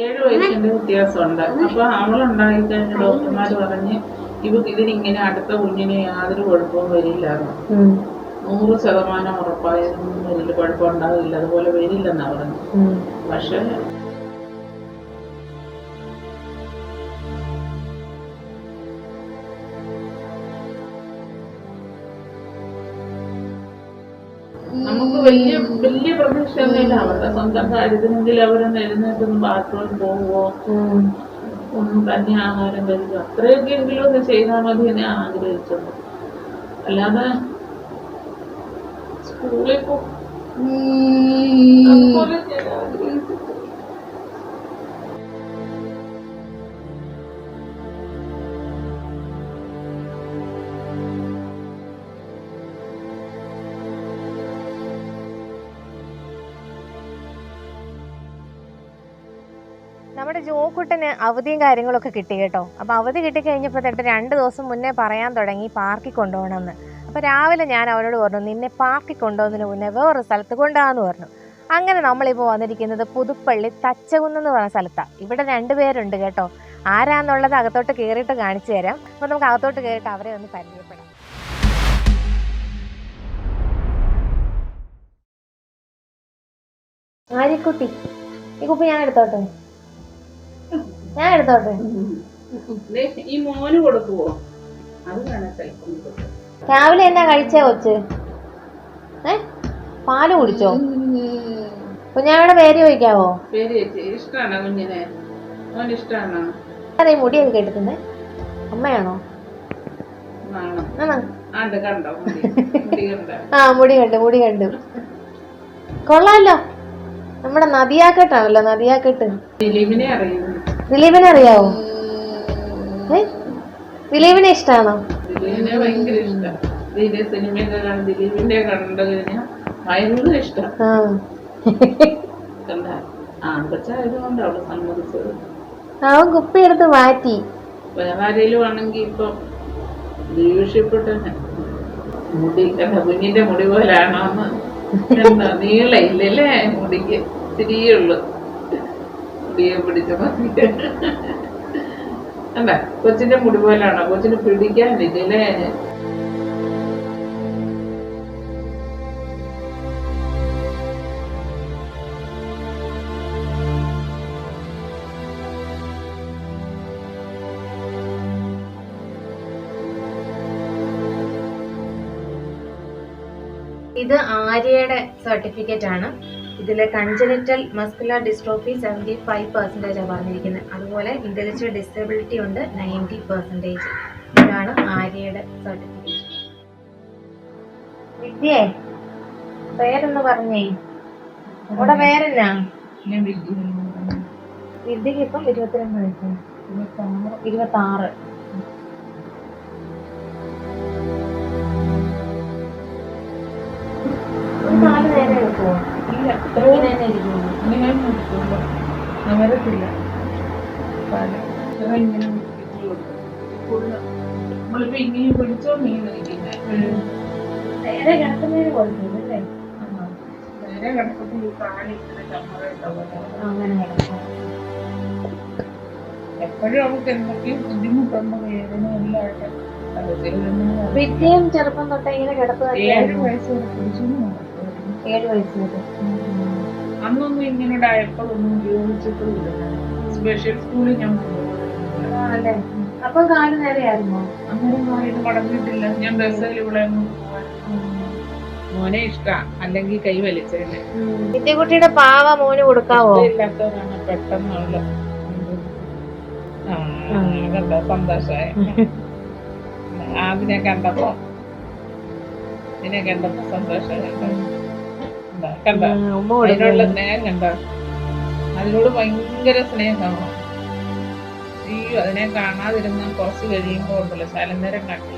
ഏഴ് വയസ്സിന്റെ വ്യത്യാസമുണ്ട്. അപ്പൊ അവളുണ്ടായി കഴിഞ്ഞ ഡോക്ടർമാർ പറഞ്ഞ് ഇവ ഇതിനിങ്ങനെ അടുത്ത കുഞ്ഞിന് യാതൊരു കുഴപ്പവും വരില്ലായിരുന്നു നൂറ് ശതമാനം ഉറപ്പായതൊന്നും വരില്ല കുഴപ്പമുണ്ടാവില്ല. അതുപോലെ വരില്ലെന്നാ പറഞ്ഞു. പക്ഷെ വലിയ വലിയ പ്രതീക്ഷയൊന്നുമില്ല അവരുടെ സ്വന്തം കാര്യത്തിനെങ്കിൽ അവരൊന്ന് എഴുന്നേറ്റൊന്ന് ബാത്റൂമിൽ പോവുമോ ഒന്നും തന്നെ ആഹാരം കഴിക്കും അത്രയൊക്കെ എങ്കിലും ഒന്ന് ചെയ്താൽ മതി എന്ന് ആഗ്രഹിച്ചത് അല്ലാതെ സ്കൂളിൽ പോ നമ്മുടെ ജോക്കുട്ടന് അവധിയും കാര്യങ്ങളൊക്കെ കിട്ടി കേട്ടോ. അപ്പൊ അവധി കിട്ടി കഴിഞ്ഞപ്പോൾ തൊട്ട് രണ്ട് ദിവസം മുന്നേ പറയാൻ തുടങ്ങി പാർക്കിൽ കൊണ്ടുപോകണമെന്ന്. അപ്പൊ രാവിലെ ഞാൻ അവനോട് പറഞ്ഞു നിന്നെ പാർക്കിൽ കൊണ്ടുപോകുന്നതിന് മുന്നേ വേറൊരു സ്ഥലത്ത് കൊണ്ടുപോകാന്ന് പറഞ്ഞു. അങ്ങനെ നമ്മളിപ്പോൾ വന്നിരിക്കുന്നത് പുതുപ്പള്ളി തച്ചകുന്ന് എന്ന് പറഞ്ഞ സ്ഥലത്താണ് ഇവിടെ രണ്ടുപേരുണ്ട് കേട്ടോ. ആരാന്നുള്ളത് അകത്തോട്ട് കയറിയിട്ട് കാണിച്ചു തരാം. അപ്പൊ നമുക്ക് അകത്തോട്ട് കയറിയിട്ട് അവരെ ഒന്ന് പരിചയപ്പെടാം. ആര്യക്കുട്ടി ഈ കുപ്പി ഞാൻ എടുത്തോട്ടെ? ഞാൻ എടുത്തോട്ടെ. ഈ മോന് കൊടുക്കുവോ? അത് രാവിലെ എന്നാ കഴിച്ചേ കൊച്ച്? ഏ? പാൽ കുടിച്ചോ? കുഞ്ഞാവിടെ പേര് ചോദിക്കാവോ? കുഞ്ഞിനെ? ഇഷ്ടമാണോ അതെ മുടിയൊക്കെ കെട്ടുന്നേ. അമ്മയാണോ? ആ മുടി കണ്ടു മുടി കണ്ടു. കൊള്ളാലോ. നമ്മുടെ നദിയാക്കെട്ടാണല്ലോ നദിയാക്കെട്ട്. ദിലീപിനെ അറിയുന്നു. ദിലീപിനെ അറിയാവോ? ഏ? ദിലീപിനെ ഇഷ്ടാണോ? ദിലീപിനെ ഭയങ്കര ഇഷ്ടം. ദിലീപ് സിനിമയൊക്കെ കാണും ദിലീപിന്റെ കണ്ടു കഴിഞ്ഞാൽ ഭയങ്കര ഇഷ്ടം. ആ. കണ്ട? ആൺകൊച്ചായതുകൊണ്ട് അവൾ സമ്മതിച്ചത്. അവൻ കുപ്പി എടുത്ത് മാറ്റി വേറെ ആരെങ്കിലും ആണെങ്കിൽ ഇപ്പൊ ദേഷ്യപ്പെട്ടനെ മുടി കണ്ട കുഞ്ഞിന്റെ മുടി പോലാണോന്ന്. എന്താ നീളയില്ലല്ലേ മുടിക്ക്? തിരിയുള്ളു മുടിയെ പിടിച്ച മതി അല്ല കൊച്ചിന്റെ മുടി കൊച്ചിനെ കൊച്ചിന് പിടിക്കാനില്ലല്ലേ ഇത് ആര്യയുടെ സർട്ടിഫിക്കറ്റ് ആണ്. ഇതിൽ congenital muscular dystrophy seventy five പെർസെന്റേജാണ് പറഞ്ഞിരിക്കുന്നത്. അതുപോലെ ഇന്റലക്ച്വൽ ഡിസബിലിറ്റി ഉണ്ട് നയന്റി പെർസെന്റേജ് ഇതാണ് ആര്യയുടെ സർട്ടിഫിക്കറ്റ് വിദ്യേ പേരൊന്ന് പറഞ്ഞേ. അവിടെ പേരെന്നാ? വിദ്യക്ക് ഇപ്പം ഇരുപത്തിരണ്ട് വയസ്സ്. ഇരുപത്തി ആറ് നാല് നേരം എടുക്കുമോ ഇങ്ങനെ പാൽ. ഇങ്ങനെ നമ്മളിപ്പോ ഇങ്ങനെ. നേരെ കിടക്കുന്നതിന് കുഴപ്പമില്ലല്ലേ. നേരെ ഈ. അങ്ങനെ കിടക്കും. എപ്പോഴും അവൾക്ക് എന്തൊക്കെയും ബുദ്ധിമുട്ടുണ്ടോ വേദന എല്ലാം ആയിട്ട്. തലത്തിൽ നിന്ന് വിദ്യയും ചെറുപ്പം തൊട്ടേ ഇങ്ങനെ കിടപ്പ് ഏഴ് വയസ്സ് നടക്കുമായിരുന്നു. ഏഴ് വയസ്സ് വരെ അന്നൊന്നും ഇങ്ങനെ ഡയപ്പറൊന്നും ഉപയോഗിച്ചിട്ടില്ല സ്പെഷ്യൽ സ്കൂളിൽ ഞാൻ. ആണല്ലേ അപ്പൊ കാൽ നേരെയായിരുന്നോ? മാറിയിട്ട് മടങ്ങിയിട്ടില്ല. ഞാൻ ബസ്സിൽ ഇവിടെ മോനെ ഇഷ്ടാ. അല്ലെങ്കിൽ കൈ വലിച്ചേനെ. വിദ്യകുട്ടിയുടെ പാവ മോന് കൊടുക്കാവോ? ഇല്ലാത്തവരാണ് പെട്ടെന്നുള്ള കണ്ടോ? സന്തോഷായ അതിനെ കണ്ടപ്പോ ഇതിനെ കണ്ടപ്പോ സന്തോഷമായി. കണ്ടോ കണ്ടോ. ഉമ്മ അതിനോടുള്ള സ്നേഹം കണ്ട. അതിനോട് ഭയങ്കര സ്നേഹമാണ് അയ്യോ അതിനെ കാണാതിരുന്ന കുറച്ച് കഴിയുമ്പോ ഉണ്ടല്ലോ ശലം നേരം കട്ടി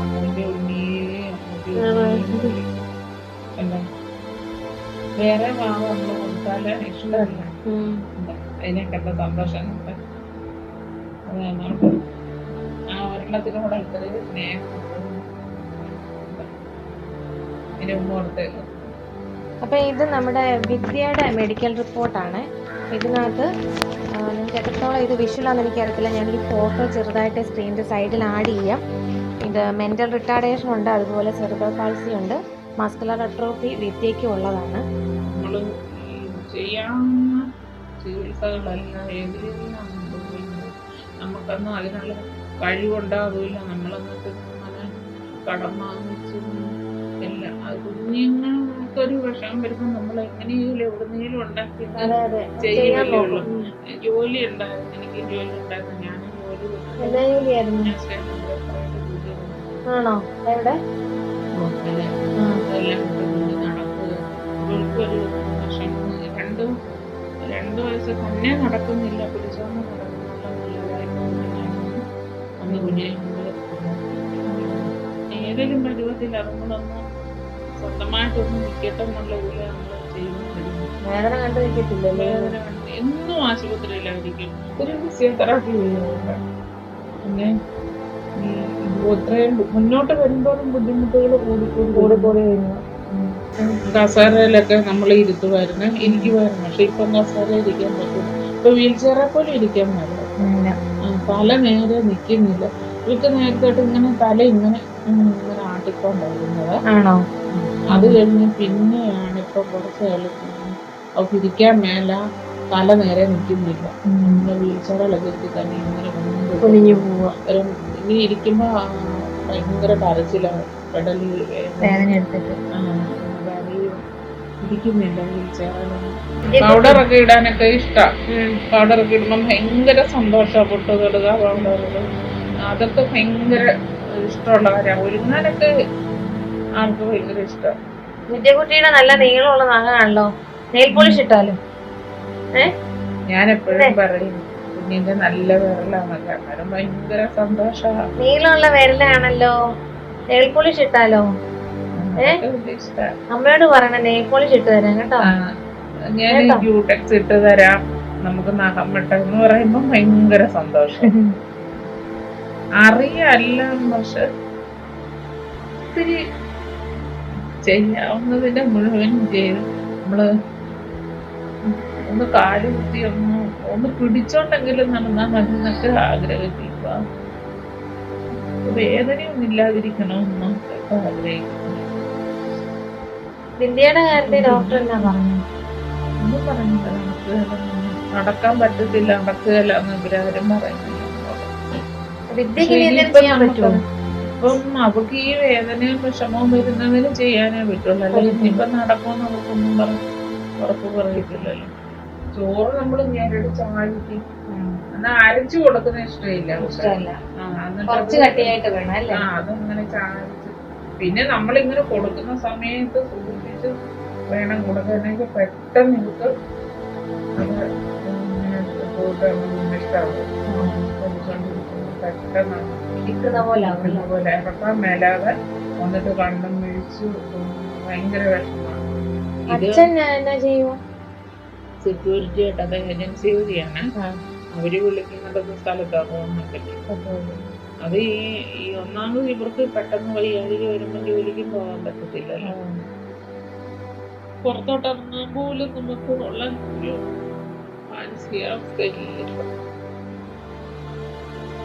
അമ്മൂന്റെ ഉണ്ണിയെ കണ്ടോ. വേറെ മാമ നമ്മൾ കൊടുത്താൽ ഇഷ്ടമല്ല അതിനെ കണ്ട സന്തോഷം കണ്ട്. അതാണ്. ആ ഒരെണ്ണത്തിനോട് ഇത്രയും സ്നേഹം. ഇതിന് ഉമ്മ കൊടുത്തേക്കും അപ്പൊ ഇത് നമ്മുടെ വിദ്യയുടെ മെഡിക്കൽ റിപ്പോർട്ടാണ് ഇതിനകത്ത് നിങ്ങൾക്ക് എത്രത്തോളം ഇത് വിഷ്വലാന്ന് എനിക്ക് അറിയത്തില്ല ഞാൻ ഞാനൊരു ഫോട്ടോ ചെറുതായിട്ട് സ്ക്രീനിന്റെ സൈഡിൽ ആഡ് ചെയ്യാം. ഇത് മെന്റൽ റിട്ടാർഡേഷൻ ഉണ്ട് അതുപോലെ സെറിബ്രൽ പാൾസി ഉണ്ട്. മസ്കുലർ അട്രോഫി വിദ്യയ്ക്കും ഉള്ളതാണ്. നമുക്കൊന്നും അതിനുള്ള കഴിവുണ്ടാകില്ല നമ്മളെന്നിട്ട് അങ്ങനെ കടം വാങ്ങിച്ചു കുഞ്ഞുങ്ങൾക്കൊരു വിഷമം വരുമ്പോൾ നമ്മൾ എങ്ങനെയെങ്കിലും എവിടുന്നെങ്കിലും ഉണ്ടാക്കി അതെ ജോലി ഉണ്ടായിരുന്നു. എനിക്ക് ജോലി ഉണ്ടായിരുന്നു. ഞാൻ ജോലി ആണോ? എവിടെ? കൊണ്ട് നടക്കുക ഒരു വർഷം രണ്ട് രണ്ട് വയസ്സ് തന്നെ നടക്കുന്നില്ല. പിടിച്ചോന്ന് നടക്കുന്നുള്ള അന്ന് കുഞ്ഞിനെ ഏതെങ്കിലും പരുവത്തിൽ ഇറങ്ങണമെന്ന് സ്വന്തമായിട്ടൊന്നും നിൽക്കട്ടെ എന്നുള്ള പോലെ നമ്മൾ ചെയ്യുന്നു വേദന കണ്ടു നിൽക്കത്തില്ലല്ലേ വേദന കണ്ട് എന്നും ആശുപത്രിയിലായിരിക്കും ഒരു ഫിസിയോതെറാപ്പി ചെയ്യുന്നുണ്ട്. പിന്നെ ഇത്രയും മുന്നോട്ട് വരുമ്പോഴും ബുദ്ധിമുട്ടുകൾ കൂടി കസേരയിലൊക്കെ നമ്മൾ ഇരുത്തുമായിരുന്നു ഇരിക്കുമായിരുന്നു പക്ഷെ ഇപ്പം കസേര ഇരിക്കാൻ പറ്റും ഇപ്പൊ വീൽ ചെയറെ പോലും ഇരിക്കാൻ പറ്റില്ല തല നേരെ നിൽക്കുന്നില്ല ഇവർക്ക് നേരത്തെ ഇങ്ങനെ തല ഇങ്ങനെ ഇങ്ങനെ ആട്ടിക്കൊണ്ടായിരുന്നത്. ആണോ? അത് കഴിഞ്ഞ് പിന്നെയാണ് ഇപ്പൊ കുറച്ച് കാലത്ത് അവർക്ക് ഇരിക്കാൻ മേല തല നേരെ നിൽക്കുന്നില്ല. പിന്നെ വീൽ ചെയറിലൊക്കെ ഇരുത്തി തന്നെ ഇങ്ങനെ കുനിഞ്ഞു പോവുക. ഒരു ഇങ്ങനെ ഇരിക്കുമ്പോ ഭയങ്കര കരച്ചിലാണ് പെടലി വേദന. എടുത്തിട്ട്. ഇരിക്കുന്നില്ല വീൽ ചെയറിലൊന്നും പൗഡറൊക്കെ ഇടാനൊക്കെ ഇഷ്ടം. പൗഡറൊക്കെ ഇടുമ്പോൾ ഭയങ്കര സന്തോഷമാണ് പൊട്ട് തൊടുക പൗഡറുകൾ അതൊക്കെ ഭയങ്കര ഇഷ്ടമുള്ള കാര്യമാണ് ഒരുങ്ങാനൊക്കെ ആൾക്ക് ഭയങ്കര ഇഷ്ടം. വിദ്യകുട്ടിയുടെ നല്ല നീളമുള്ള നഖമാണല്ലോ നെയിൽ പോളിഷ് ഇട്ടാലോ? ഏ? ഞാൻ എപ്പോഴും പറയും കുഞ്ഞിന്റെ നല്ല അന്നേരം ഭയങ്കര സന്തോഷമാണ് നീളമുള്ള വിരലാണല്ലോ. Nail polish ഇട്ടാലോ? ഇഷ്ടം. അമ്മയോട് പറയണ നെയിൽ പോളിഷ് ഇട്ട് തരാം കേട്ടോ. ഞാൻ ക്യൂടെക്സ് ഇട്ട് തരാം. നമുക്ക് നഖം വെട്ടാം എന്ന് പറയുമ്പോൾ ഭയങ്കര സന്തോഷം. അറിയല്ല പക്ഷെ ഒത്തിരി ചെയ്യാവുന്നതിന്റെ മുഴുവൻ ചെയ്ത് നമ്മൾ ഒന്ന് കാൽ കുത്തി ഒന്ന് ഒന്ന് പിടിച്ചോണ്ടെങ്കിലും നടന്നാൽ മതി എന്നൊക്കെ ആഗ്രഹിക്കുക. വേദനയൊന്നും ഇല്ലാതിരിക്കണമെന്ന് ആഗ്രഹിക്കുന്നു. വിദ്യയുടെ കാര്യത്തിൽ ഡോക്ടർ എന്നാ പറഞ്ഞു ഒന്നും പറഞ്ഞില്ല. നമുക്ക് നടക്കാൻ പറ്റത്തില്ല നടക്കുകയല്ല എന്ന് ഇവരാരും പറയുന്നില്ല. വിദ്യക്ക് ചെയ്യാൻ പറ്റുമോ? അപ്പം അവർക്ക് ഈ വേദനയും വിഷമവും വരുന്നതിന് ചെയ്യാനേ പറ്റുള്ളൂ. അല്ലെങ്കിൽ ഇനിയിപ്പൊ നടക്കുമെന്ന് നമുക്കൊന്നും പറഞ്ഞ് ഉറപ്പ് പറയത്തില്ലല്ലോ ചോറ് നമ്മൾ നേരിട്ട് ചാഴ്ത്തി എന്നാ അരച്ചു കൊടുക്കുന്ന ഇഷ്ടമില്ല. ഇഷ്ടമല്ല. ആ, കുറച്ച് കട്ടിയായിട്ട് വേണം അല്ലേ? ആ അതങ്ങനെ ചാഴിച്ച് പിന്നെ നമ്മളിങ്ങനെ കൊടുക്കുന്ന സമയത്ത് സൂക്ഷിച്ച് വേണം കൊടുക്കണമെങ്കിൽ പെട്ടെന്ന് നമുക്ക് ഇഷ്ടമാകും ഇഷ്ടമാവും. പെട്ടെന്ന് ഇരിക്കുന്ന പോലെ ഇറക്കാൻ മേലാതെ വന്നിട്ട് കണ്ണും വീഴ്ച ഭയങ്കര വിഷമമാണ്. അച്ഛൻ എന്നാ ചെയ്യുമോ സെക്യൂരിറ്റി ആയിട്ട് ഏജൻസി വഴിയാണ്. അവർ വിളിക്കുന്നിടത്ത് സ്ഥലത്താണ് അത് ഈ ഈ ഒന്നാമത് ഇവർക്ക് പെട്ടെന്ന് വയ്യാഴിക വരുമ്പോൾ ജോലിക്കും പോകാൻ പറ്റത്തില്ലല്ലോ. പുറത്തോട്ട് ഇറങ്ങാൻ പോലും നമുക്ക് ഉള്ള ഒരു മാനസികാവസ്ഥയില്ല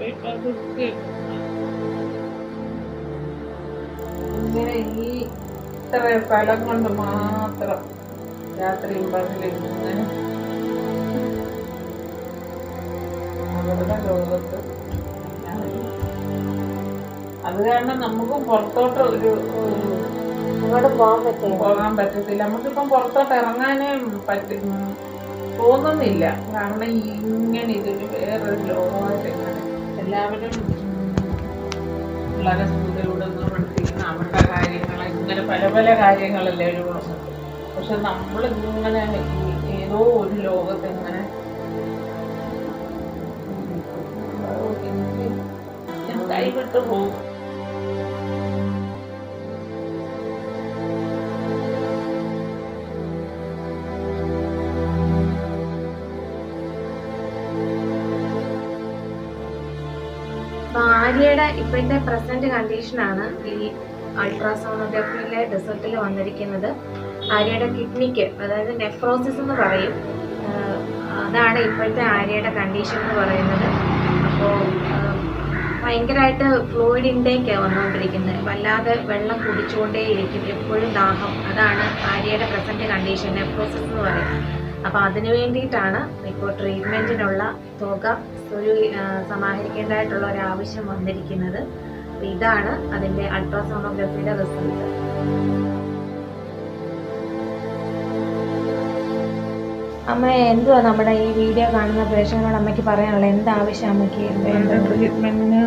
അതൊക്കെ ഇങ്ങനെ ഈ ഇത്ര സ്ഥലം കൊണ്ട് മാത്രം രാത്രിയും പകലും ഇങ്ങനെ അവരുടെ ലോകത്ത് ഞാൻ അത് കാരണം നമുക്കും പുറത്തോട്ട് ഒരു പോകാൻ പറ്റത്തില്ല. നമുക്കിപ്പം പുറത്തോട്ട് ഇറങ്ങാനേ പറ്റും തോന്നുന്നില്ല. കാരണം ഇങ്ങനെ ഇതൊരു വേറൊരു ലോകമായിട്ട് എല്ലാവരും വളരെ സ്കൂളിലൂടെ നിന്ന് പഠിപ്പിക്കുന്ന അവരുടെ കാര്യങ്ങൾ ഇങ്ങനെ പല പല കാര്യങ്ങളല്ലേ ഒരു പക്ഷെ നമ്മൾ ഇങ്ങനെ ഏതോ ഒരു ലോകത്ത് ഇങ്ങനെ കൈവിട്ട് പോകും. ഇപ്പോഴത്തെ പ്രസന്റ് കണ്ടീഷനാണ് ഈ അൾട്രാസോണോഗ്രഫിയിലെ റിസൾട്ടിൽ വന്നിരിക്കുന്നത്. ആര്യയുടെ കിഡ്നിക്ക് അതായത് നെഫ്രോസിസ് എന്ന് പറയും. അതാണ് ഇപ്പോഴത്തെ ആര്യയുടെ കണ്ടീഷൻ എന്ന് പറയുന്നത്. അപ്പോൾ ഭയങ്കരമായിട്ട് ഫ്ലൂയിഡ് ഇൻടേക്ക് വന്നുകൊണ്ടിരിക്കുന്നത് വല്ലാതെ വെള്ളം കുടിച്ചുകൊണ്ടേയിരിക്കും എപ്പോഴും ദാഹം. അതാണ് ആര്യയുടെ പ്രസന്റ് കണ്ടീഷൻ നെഫ്രോസിസ് എന്ന് പറയും അപ്പോൾ അതിനു വേണ്ടിയിട്ടാണ് ഇപ്പോൾ ട്രീറ്റ്മെന്റിനുള്ള തുക ഒരു സമാഹരിക്കേണ്ടതായിട്ടുള്ള ഒരു ആവശ്യം വന്നിരിക്കുന്നത് ഇതാണ് അതിന്റെ അൾട്രാസോണോഗ്രഫിയുടെ റിസൾട്ട് അമ്മ എന്തുവാ നമ്മുടെ ഈ വീഡിയോ കാണുന്ന പ്രേക്ഷകരോട് അമ്മയ്ക്ക് പറയാനുള്ളത്? എന്താവശ്യം അമ്മയ്ക്ക്? ട്രീറ്റ്മെന്റിന്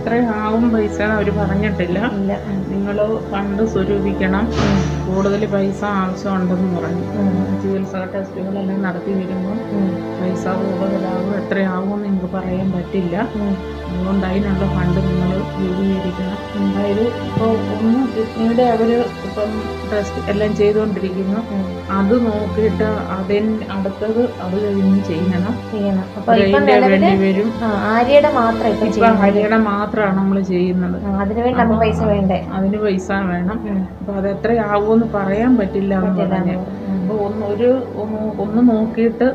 എത്രയാവും പൈസ അവർ പറഞ്ഞിട്ടില്ല. നിങ്ങൾ ഫണ്ട് സ്വരൂപിക്കണം. കൂടുതൽ പൈസ ആവശ്യമുണ്ടെന്ന് പറഞ്ഞു. ചികിത്സാ ടെസ്റ്റുകളെല്ലാം നടത്തി വരുമ്പോൾ പൈസ കൂടുതലാവും എത്രയാവും പറയാൻ പറ്റില്ല. അതുകൊണ്ട് അതിനുള്ള ഫണ്ട് നിങ്ങൾ രൂപീകരിക്കണം. എന്തായാലും ഇപ്പോൾ ഒന്ന് ഇവിടെ അവർ ഇപ്പം ടെസ്റ്റ് എല്ലാം ചെയ്തുകൊണ്ടിരിക്കുന്നു. അത് നോക്കിയിട്ട് അതിന് അടുത്തത് അത് കഴിഞ്ഞ് ചെയ്യണം. ചെയ്യണം. വേണ്ടി വരും. ആര്യയുടെ മാത്രം ഇപ്പം ആര്യയുടെ മാത്രമാണ് നമ്മൾ ചെയ്യുന്നത്. അതിന് അതിനുവേണ്ടി നമുക്ക് പൈസ വേണ്ടേ? അതിന് പൈസ വേണം. അപ്പോൾ അപ്പൊ അത് എത്രയാവുമെന്ന് പറയാൻ പറ്റില്ല എന്ന് പറ്റില്ല. പറഞ്ഞു. എന്ന് അപ്പൊ ഒന്ന് ഒരു ഒന്ന് നോക്കിയിട്ട്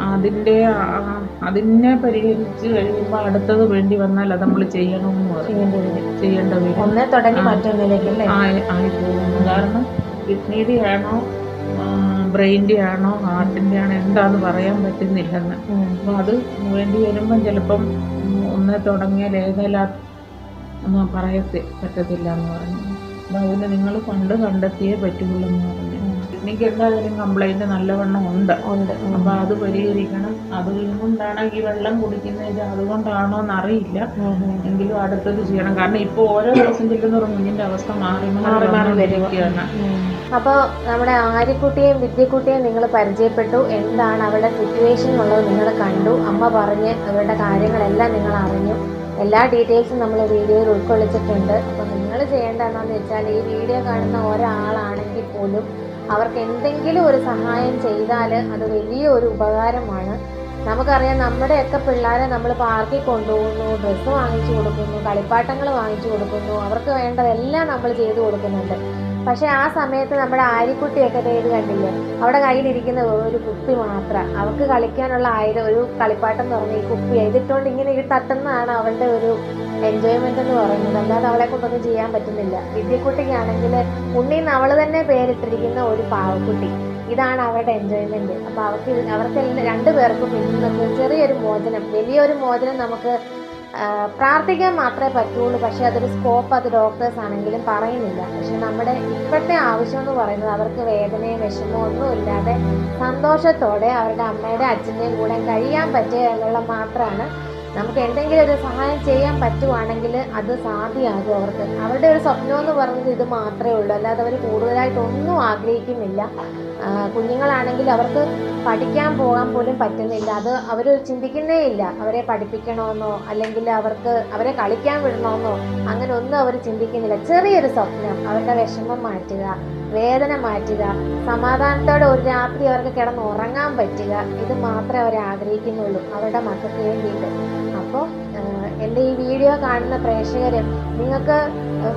അതിന്റെ ആ- അതിനെ പരിഹരിച്ച് കഴിയുമ്പോൾ അടുത്തത് വേണ്ടി വന്നാൽ അത് നമ്മൾ ചെയ്യണമെന്ന് പറയും. ചെയ്യേണ്ടി വരും. ഒന്നേ തുടങ്ങി. മറ്റൊന്നിലേക്ക് ആയി പോകുന്നു കാരണം കിഡ്നിയുടെ ആണോ ബ്രെയിന്റെ ആണോ ഹാർട്ടിന്റെ ആണോ എന്താന്ന് പറയാൻ പറ്റുന്നില്ലെന്ന്. അപ്പോൾ അത് വേണ്ടി വരുമ്പം ചിലപ്പം ഒന്ന് തുടങ്ങിയാൽ ഏതെല്ലാം ഒന്നും പറയത്തി പറ്റത്തില്ല എന്ന് പറഞ്ഞു. അപ്പോൾ അതിന് നിങ്ങൾ പണ്ട് കണ്ടെത്തിയേ പറ്റുള്ളൂ എന്ന് പറഞ്ഞു. കിഡ്നിക്ക് എന്തായാലും കംപ്ലൈന്റ് നല്ലവണ്ണം ഉണ്ട്. ഉണ്ട്. അപ്പോൾ അത് പരിഹരിക്കണം. അത് കൊണ്ടാണ് ഈ വെള്ളം കുടിക്കുന്നത്. അതുകൊണ്ടാണോ എന്നറിയില്ല. എങ്കിലും അടുത്തത് ചെയ്യണം. കാരണം ഇപ്പോൾ ഓരോ ദിവസം ചെല്ലുന്നവർ കുഞ്ഞിന്റെ അവസ്ഥ മാറി മാറി മാറി വരികയാണ് അപ്പോൾ നമ്മുടെ ആര്യക്കുട്ടിയെയും വിദ്യക്കുട്ടിയെയും നിങ്ങൾ പരിചയപ്പെട്ടു. എന്താണ് അവരുടെ സിറ്റുവേഷൻ എന്നുള്ളത് നിങ്ങൾ കണ്ടു. അമ്മ പറഞ്ഞ് അവരുടെ കാര്യങ്ങളെല്ലാം നിങ്ങൾ അറിഞ്ഞു. എല്ലാ ഡീറ്റെയിൽസും നമ്മൾ വീഡിയോയിൽ ഉൾക്കൊള്ളിച്ചിട്ടുണ്ട്. അപ്പോൾ നിങ്ങൾ ചെയ്യേണ്ട എന്താണെന്ന് വെച്ചാൽ ഈ വീഡിയോ കാണുന്ന ഒരാളാണെങ്കിൽ പോലും അവർക്ക് എന്തെങ്കിലും ഒരു സഹായം ചെയ്താൽ അത് വലിയൊരു ഉപകാരമാണ്. നമുക്കറിയാം നമ്മുടെയൊക്കെ പിള്ളേരെ നമ്മൾ പാർക്കിൽ കൊണ്ടുപോകുന്നു ഡ്രസ്സ് വാങ്ങിച്ചു കൊടുക്കുന്നു കളിപ്പാട്ടങ്ങൾ വാങ്ങിച്ചു കൊടുക്കുന്നു അവർക്ക് വേണ്ടതെല്ലാം നമ്മൾ ചെയ്തു കൊടുക്കുന്നുണ്ട്. പക്ഷെ ആ സമയത്ത് നമ്മുടെ ആര്യക്കുട്ടിയൊക്കെ തേടി കണ്ടില്ല? അവിടെ കയ്യിലിരിക്കുന്ന ഒരു കുപ്പി മാത്രം. അവൾക്ക് കളിക്കാനുള്ള ആയിരം ഒരു കളിപ്പാട്ടം തുറന്ന് ഈ കുപ്പി ഇതിട്ടുകൊണ്ട് ഇങ്ങനെ ഇത് തട്ടുന്നതാണ് അവളുടെ ഒരു എൻജോയ്മെന്റ് എന്ന് പറയുന്നത്. അല്ലാതെ അവളെ കൊണ്ടൊന്നും ചെയ്യാൻ പറ്റുന്നില്ല. വിദ്യക്കുട്ടിക്കാണെങ്കിൽ ഉണ്ണീന്ന് അവൾ തന്നെ പേരിട്ടിരിക്കുന്ന ഒരു പാവക്കുട്ടി. ഇതാണ് അവരുടെ എൻജോയ്മെന്റ് അപ്പോൾ അവർക്ക് അവർക്ക് രണ്ട് രണ്ടുപേർക്കും ഇന്നത്തെ ചെറിയൊരു മോചനം വലിയൊരു മോചനം നമുക്ക് പ്രാർത്ഥിക്കാൻ മാത്രമേ പറ്റുള്ളൂ. പക്ഷെ അതൊരു സ്കോപ്പ് അത് ഡോക്ടേഴ്സ് ആണെങ്കിലും പറയുന്നില്ല. പക്ഷെ നമ്മുടെ ഇപ്പോഴത്തെ ആവശ്യം എന്ന് പറയുന്നത് അവർക്ക് വേദനയും വിഷമവും ഒന്നും ഇല്ലാതെ സന്തോഷത്തോടെ അവരുടെ അമ്മയുടെ അച്ഛന്റെയും കൂടെ കഴിയാൻ പറ്റുക എന്നുള്ള മാത്രമാണ് നമുക്ക് എന്തെങ്കിലും ഒരു സഹായം ചെയ്യാൻ പറ്റുവാണെങ്കിൽ അത് സാധ്യമാകും അവർക്ക്. അവരുടെ ഒരു സ്വപ്നം എന്ന് പറയുന്നത് ഇത് മാത്രമേ ഉള്ളൂ. അല്ലാതെ അവർ കൂടുതലായിട്ടൊന്നും ആഗ്രഹിക്കുന്നില്ല. കുഞ്ഞുങ്ങളാണെങ്കിൽ അവർക്ക് പഠിക്കാൻ പോകാൻ പോലും പറ്റുന്നില്ല. അത് അവർ ചിന്തിക്കുന്നേ ഇല്ല. അവരെ പഠിപ്പിക്കണമെന്നോ അല്ലെങ്കിൽ അവർക്ക് അവരെ കളിക്കാൻ വിടണമെന്നോ അങ്ങനെ ഒന്നും അവർ ചിന്തിക്കുന്നില്ല. ചെറിയൊരു സ്വപ്നം അവരുടെ വിഷമം മാറ്റുക വേദന മാറ്റുക സമാധാനത്തോടെ ഒരു രാത്രി അവർക്ക് കിടന്ന് ഉറങ്ങാൻ പറ്റുക ഇത് മാത്രമേ അവർ ആഗ്രഹിക്കുന്നുള്ളൂ. അവരുടെ മക്കൾക്ക് വേണ്ടിയിട്ട്. അപ്പോൾ എന്റെ ഈ വീഡിയോ കാണുന്ന പ്രേക്ഷകർ നിങ്ങൾക്ക്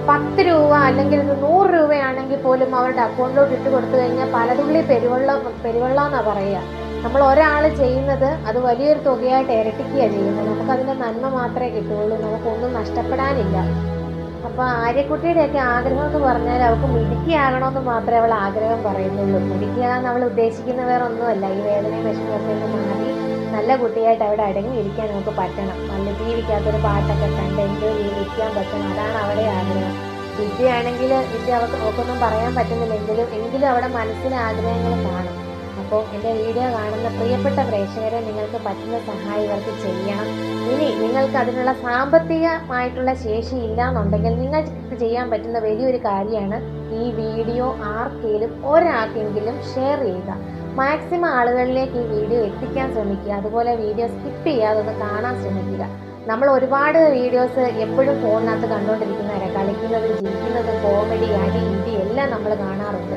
പത്ത് രൂപ അല്ലെങ്കിൽ നൂറ് രൂപയാണെങ്കിൽ പോലും അവരുടെ അക്കൗണ്ടിലോട്ട് ഇട്ട് കൊടുത്തു കഴിഞ്ഞാൽ പലതുള്ളി പെരുവെള്ളം പെരുവെള്ളം എന്നാണ് പറയുക. നമ്മൾ ഒരാൾ ചെയ്യുന്നത് അത് വലിയൊരു തുകയായിട്ട് ഇരട്ടിക്കുകയാണ് ചെയ്യുന്നത്. നമുക്കതിന്റെ നന്മ മാത്രമേ കിട്ടുകയുള്ളൂ. നമുക്കൊന്നും നഷ്ടപ്പെടാനില്ല. അപ്പോൾ ആര്യക്കുട്ടിയുടെയൊക്കെ ആഗ്രഹം എന്ന് പറഞ്ഞാൽ അവൾക്ക് മിടുക്കിയാകണമെന്ന് മാത്രമേ അവൾ ആഗ്രഹം പറയുന്നുള്ളൂ. മിടുക്കിയാകാൻ നമ്മൾ ഉദ്ദേശിക്കുന്ന വേറെ ഒന്നുമല്ല ഈ വേദനയും ഒന്ന് മാറി നല്ല കുട്ടിയായിട്ട് അവിടെ അടങ്ങിയിരിക്കാൻ നമുക്ക് പറ്റണം. നല്ല ജീവിക്കാത്തൊരു പാട്ടൊക്കെ കണ്ട് എൻജോയ് ജീവിക്കാൻ പറ്റണം. അതാണ് അവിടെ ആഗ്രഹം. വിദ്യയാണെങ്കിൽ വിദ്യ അവർക്ക് നോക്കൊന്നും പറയാൻ പറ്റുന്നില്ലെങ്കിലും എങ്കിലും അവിടെ മനസ്സിലെ ആഗ്രഹങ്ങൾ കാണും. അപ്പോൾ എന്റെ വീഡിയോ കാണുന്ന പ്രിയപ്പെട്ട പ്രേക്ഷകരെ നിങ്ങൾക്ക് പറ്റുന്ന സഹായം ഇവർക്ക് ചെയ്യണം ഇനി നിങ്ങൾക്ക് അതിനുള്ള സാമ്പത്തികമായിട്ടുള്ള ശേഷി ഇല്ല എന്നുണ്ടെങ്കിൽ നിങ്ങൾക്ക് ചെയ്യാൻ പറ്റുന്ന വലിയൊരു കാര്യമാണ് ഈ വീഡിയോ ആർക്കെങ്കിലും ഒരാൾക്കെങ്കിലും ഷെയർ ചെയ്യുക. മാക്സിമം ആളുകളിലേക്ക് ഈ വീഡിയോ എത്തിക്കാൻ ശ്രമിക്കുക. അതുപോലെ വീഡിയോ സ്കിപ്പ് ചെയ്യാതെ ഒന്ന് കാണാൻ ശ്രമിക്കുക. നമ്മൾ ഒരുപാട് വീഡിയോസ് എപ്പോഴും ഫോണിനകത്ത് കണ്ടുകൊണ്ടിരിക്കുന്നവരെ. കളിക്കുന്നത് ജീവിക്കുന്നത് കോമഡി അടി ഇടി എല്ലാം നമ്മൾ കാണാറുണ്ട്.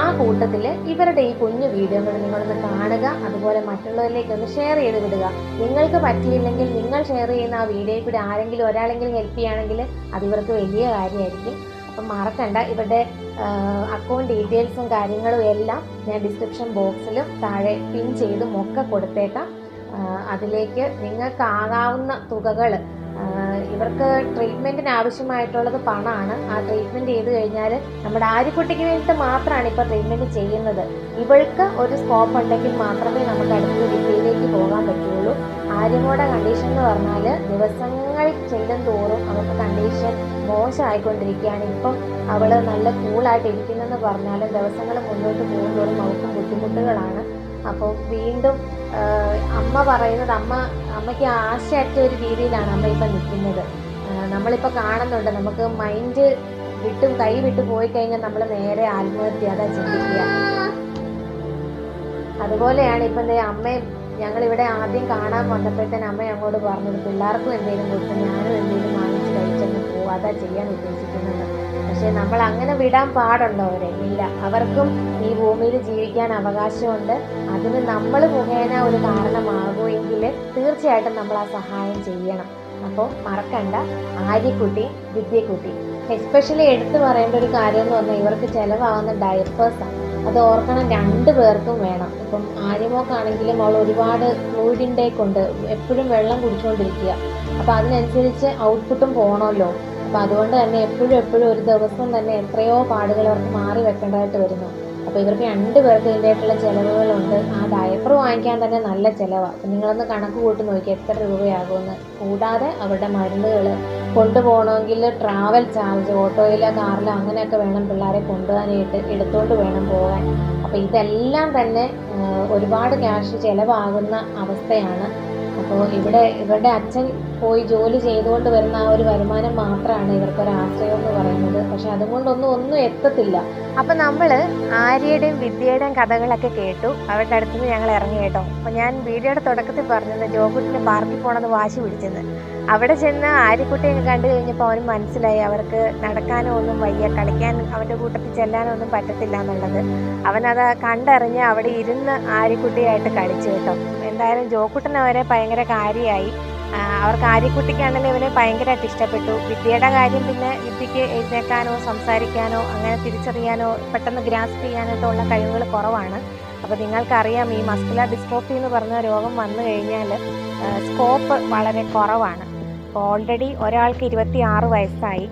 ആ കൂട്ടത്തിൽ ഇവരുടെ ഈ കുഞ്ഞു വീഡിയോകൾ നിങ്ങളൊന്ന് കാണുക. അതുപോലെ മറ്റുള്ളവരിലേക്ക് ഒന്ന് ഷെയർ ചെയ്ത് വിടുക. നിങ്ങൾക്ക് പറ്റിയില്ലെങ്കിൽ നിങ്ങൾ ഷെയർ ചെയ്യുന്ന ആ വീഡിയോയിൽ കൂടി ആരെങ്കിലും ഒരാളെങ്കിലും ഹെൽപ്പ് ചെയ്യുകയാണെങ്കിൽ അത് ഇവർക്ക് വലിയ കാര്യമായിരിക്കും. അപ്പം മറക്കണ്ട. ഇവരുടെ അക്കൗണ്ട് ഡീറ്റെയിൽസും കാര്യങ്ങളും എല്ലാം ഞാൻ ഡിസ്ക്രിപ്ഷൻ ബോക്സിലും താഴെ പിൻ ചെയ്തും ഒക്കെ കൊടുത്തേക്കാം. അതിലേക്ക് നിങ്ങൾക്ക് ആകാവുന്ന തുകകൾ ഇവർക്ക് ട്രീറ്റ്മെന്റിന് ആവശ്യമായിട്ടുള്ളത് പണമാണ്. ആ ട്രീറ്റ്മെന്റ് ചെയ്ത് കഴിഞ്ഞാൽ നമ്മുടെ ആര്യക്കുട്ടിക്ക് വേണ്ടിയിട്ട് മാത്രമാണ് ഇപ്പോൾ ട്രീറ്റ്മെന്റ് ചെയ്യുന്നത്. ഇവൾക്ക് ഒരു സ്കോപ്പ് ഉണ്ടെങ്കിൽ മാത്രമേ നമുക്ക് അടുത്ത ഡിഗ്രിയിലേക്ക് പോകാൻ പറ്റുള്ളൂ. ആര്യമോടെ കണ്ടീഷൻ എന്ന് പറഞ്ഞാൽ ദിവസങ്ങൾ ചെല്ലും തോറും അവൾക്ക് കണ്ടീഷൻ മോശമായിക്കൊണ്ടിരിക്കുകയാണ്. ഇപ്പം അവൾ നല്ല കൂളായിട്ട് ഇരിക്കുന്നെന്ന് പറഞ്ഞാലും ദിവസങ്ങൾ മുന്നോട്ട് പോകുന്തോറും അവൾക്കും ബുദ്ധിമുട്ടുകളാണ്. അപ്പോൾ വീണ്ടും അമ്മ പറയുന്നത് അമ്മ അമ്മയ്ക്ക് ആശയറ്റ ഒരു രീതിയിലാണ് അമ്മ ഇപ്പം നിൽക്കുന്നത്. നമ്മളിപ്പോൾ കാണുന്നുണ്ട് നമുക്ക് മൈൻഡ് വിട്ടും കൈ വിട്ടു പോയി കഴിഞ്ഞാൽ നമ്മൾ നേരെ ആത്മഹത്യ അതാ ചിന്തിക്കുക. അതുപോലെയാണ് ഇപ്പം അമ്മയും ഞങ്ങളിവിടെ ആദ്യം കാണാൻ വന്നപ്പോഴത്തേന് അമ്മ ഞങ്ങളോട് പറഞ്ഞത് പിള്ളേർക്കും എന്തെങ്കിലും കൊടുത്ത് ഞാനും എന്തെങ്കിലും വാങ്ങിച്ച് കഴിച്ചങ്ങ് പോവാ. അതാ ചെയ്യാൻ ഉദ്ദേശിക്കുന്നത്. പക്ഷേ നമ്മൾ അങ്ങനെ വിടാൻ പാടുണ്ടോ അവരെ? ഇല്ല. അവർക്കും ഈ ഭൂമിയിൽ ജീവിക്കാൻ അവകാശമുണ്ട്. അതിന് നമ്മൾ മുഖേന ഒരു കാരണമാകുമെങ്കിൽ തീർച്ചയായിട്ടും നമ്മൾ ആ സഹായം ചെയ്യണം. അപ്പോൾ മറക്കണ്ട. ആര്യക്കുട്ടി വിദ്യക്കുട്ടി. എസ്പെഷ്യലി എടുത്തു പറയേണ്ട ഒരു കാര്യം എന്ന് പറഞ്ഞാൽ ഇവർക്ക് ചിലവാകുന്ന ഡയപ്പേഴ്സാണ് അത് ഓർക്കണം രണ്ട് പേർക്കും വേണം. ഇപ്പം ആര്യമോക്കാണെങ്കിലും അവൾ ഒരുപാട് ഫ്ലൂയിഡ് ഇൻടേക്ക് ഉണ്ട് എപ്പോഴും വെള്ളം കുടിച്ചുകൊണ്ടിരിക്കുക അപ്പോൾ അതിനനുസരിച്ച് ഔട്ട്പുട്ടും പോകണമല്ലോ അപ്പോൾ അതുകൊണ്ട് തന്നെ എപ്പോഴും എപ്പോഴും ഒരു ദിവസം തന്നെ എത്രയോ പാടുകൾ അവർക്ക് മാറി വെക്കേണ്ടതായിട്ട് വരുന്നു. അപ്പോൾ ഇവർക്ക് രണ്ട് പേർക്ക് ഇതിന്റെതായിട്ടുള്ള ചിലവുകളുണ്ട്. ആ ഡയപ്പർ വാങ്ങിക്കാൻ തന്നെ നല്ല ചിലവാണ് നിങ്ങളൊന്ന് കണക്ക് കൂട്ടി നോക്കി എത്ര രൂപയാകുമെന്ന്. കൂടാതെ അവരുടെ മരുന്നുകൾ കൊണ്ടുപോകണമെങ്കിൽ ട്രാവൽ ചാർജ് ഓട്ടോയിലോ കാറിലോ അങ്ങനെയൊക്കെ വേണം പിള്ളേരെ കൊണ്ടുപോകാനായിട്ട് എടുത്തുകൊണ്ട് വേണം പോകാൻ. അപ്പോൾ ഇതെല്ലാം തന്നെ ഒരുപാട് ക്യാഷ് ചിലവാകുന്ന അവസ്ഥയാണ് അപ്പോൾ ഇവിടെ ഇവരുടെ അച്ഛൻ പോയി ജോലി ചെയ്തുകൊണ്ട് വരുന്ന ആ ഒരു വരുമാനം മാത്രമാണ് ഇവർക്കൊരു ആശ്രയം എന്ന് പറയുന്നത്. പക്ഷെ അതുകൊണ്ടൊന്നും ഒന്നും എത്തത്തില്ല. അപ്പം നമ്മൾ ആര്യയുടെയും വിദ്യയുടെയും കഥകളൊക്കെ കേട്ടു. അവരുടെ അടുത്ത് നിന്ന് ഞങ്ങൾ ഇറങ്ങി കേട്ടോ. അപ്പം ഞാൻ വീഡിയോയുടെ തുടക്കത്തിൽ പറഞ്ഞത് ജോകുട്ടിന് പാർക്കിൽ പോണത് വാശി പിടിച്ചെന്ന്. അവിടെ ചെന്ന് ആര്യക്കുട്ടിയെ കണ്ടു കഴിഞ്ഞപ്പോൾ അവന് മനസ്സിലായി അവർക്ക് നടക്കാനോ ഒന്നും വയ്യ കളിക്കാൻ അവന്റെ കൂട്ടത്തിൽ ചെല്ലാനോ ഒന്നും പറ്റത്തില്ല എന്നുള്ളത്. അവനത് കണ്ടറിഞ്ഞ് അവിടെ ഇരുന്ന് ആര്യക്കുട്ടിയായിട്ട് കളിച്ചു കേട്ടോ. എന്തായാലും ജോക്കുട്ടൻ അവരെ ഭയങ്കര കാര്യമായി അവർക്ക് ആര്യക്കുട്ടിക്കാണെങ്കിലും ഇവനെ ഭയങ്കരമായിട്ട് ഇഷ്ടപ്പെട്ടു. വിദ്യയുടെ കാര്യം പിന്നെ വിദ്യക്ക് എഴുന്നേക്കാനോ സംസാരിക്കാനോ അങ്ങനെ തിരിച്ചറിയാനോ പെട്ടെന്ന് ഗ്രാസ്പ് ചെയ്യാനോ ഉള്ള കഴിവുകൾ കുറവാണ്. അപ്പോൾ നിങ്ങൾക്കറിയാം ഈ മസ്കുലർ ഡിസ്ട്രോഫി എന്ന് പറഞ്ഞ രോഗം വന്നു കഴിഞ്ഞാൽ സ്കോപ്പ് വളരെ കുറവാണ്. അപ്പോൾ ഓൾറെഡി ഒരാൾക്ക് ഇരുപത്തി ആറ് വയസ്സായി.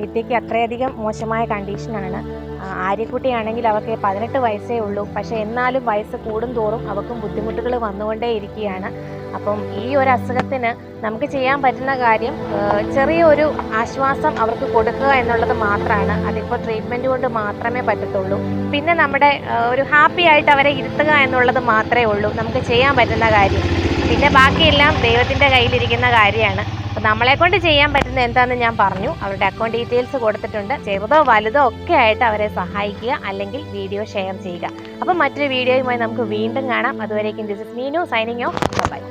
വിദ്യയ്ക്ക് അത്രയധികം മോശമായ കണ്ടീഷനാണ് ആര്യക്കുട്ടിയാണെങ്കിൽ അവൾക്ക് പതിനെട്ട് വയസ്സേ ഉള്ളൂ. പക്ഷേ എന്നാലും വയസ്സ് കൂടും തോറും അവൾക്കും ബുദ്ധിമുട്ടുകൾ വന്നുകൊണ്ടേ ഇരിക്കുകയാണ്. അപ്പം ഈ ഒരു അസുഖത്തിന് നമുക്ക് ചെയ്യാൻ പറ്റുന്ന കാര്യം ചെറിയൊരു ആശ്വാസം അവർക്ക് കൊടുക്കുക എന്നുള്ളത് മാത്രമാണ്. അതിപ്പോൾ ട്രീറ്റ്മെന്റ് കൊണ്ട് മാത്രമേ പറ്റത്തുള്ളൂ. പിന്നെ നമ്മുടെ ഒരു ഹാപ്പി ആയിട്ട് അവരെ ഇരുത്തുക എന്നുള്ളത് മാത്രമേ ഉള്ളൂ. നമുക്ക് ചെയ്യാൻ പറ്റുന്ന കാര്യം. പിന്നെ ബാക്കിയെല്ലാം ദൈവത്തിന്റെ കയ്യിലിരിക്കുന്ന കാര്യമാണ്. അപ്പോൾ നമ്മളെ കൊണ്ട് ചെയ്യാൻ പറ്റുന്ന എന്താണെന്ന് ഞാൻ പറഞ്ഞു. അവരുടെ അക്കൗണ്ട് ഡീറ്റെയിൽസ് കൊടുത്തിട്ടുണ്ട്. ചെറുതോ വലുതോ ഒക്കെ ആയിട്ട് അവരെ സഹായിക്കുക അല്ലെങ്കിൽ വീഡിയോ ഷെയർ ചെയ്യുക. അപ്പോൾ മറ്റൊരു വീഡിയോയുമായി നമുക്ക് വീണ്ടും കാണാം. അതുവരേക്കും this is Meenu signing off bye